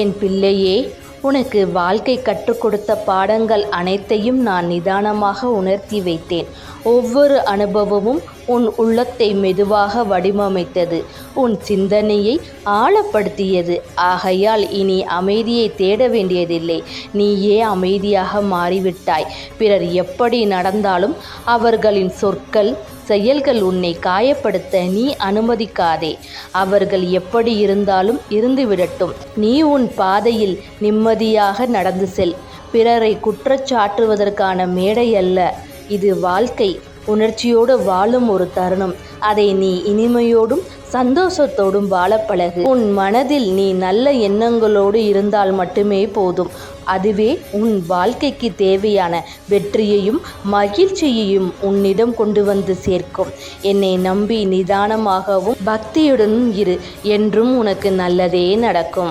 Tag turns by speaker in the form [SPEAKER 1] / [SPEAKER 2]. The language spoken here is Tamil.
[SPEAKER 1] என் பிள்ளையே உனக்கு வாழ்க்கை கற்றுக் கொடுத்த பாடங்கள் அனைத்தையும் நான் நிதானமாக உணர்த்தி வைத்தேன். ஒவ்வொரு அனுபவமும் உன் உள்ளத்தை மெதுவாக வடிவமைத்தது. உன் சிந்தனையை ஆழப்படுத்தியது. ஆகையால் இனி அமைதியை தேட வேண்டியதில்லை. நீயே அமைதியாக மாறிவிட்டாய். பிறர் எப்படி நடந்தாலும் அவர்களின் சொற்கள் செயல்கள் உன்னை காயப்படுத்த நீ அனுமதிக்காதே. அவர்கள் எப்படி இருந்தாலும் இருந்துவிடட்டும். நீ உன் பாதையில் நிம்மதியாக நடந்து செல். பிறரை குற்றச்சாட்டுவதற்கான மேடை அல்ல. இது வாழ்க்கை. உணர்ச்சியோடு வாழும் ஒரு தருணம். அதை நீ இனிமையோடும் சந்தோஷத்தோடும் வாழ பழகு. உன் மனதில் நீ நல்ல எண்ணங்களோடு இருந்தால் மட்டுமே போதும். அதுவே உன் வாழ்க்கைக்கு தேவையான வெற்றியையும் மகிழ்ச்சியையும் உன்னிடம் கொண்டு வந்து சேர்க்கும். என்னை நம்பி நிதானமாகவும் பக்தியுடனும் இரு. என்றும் உனக்கு நல்லதே நடக்கும்.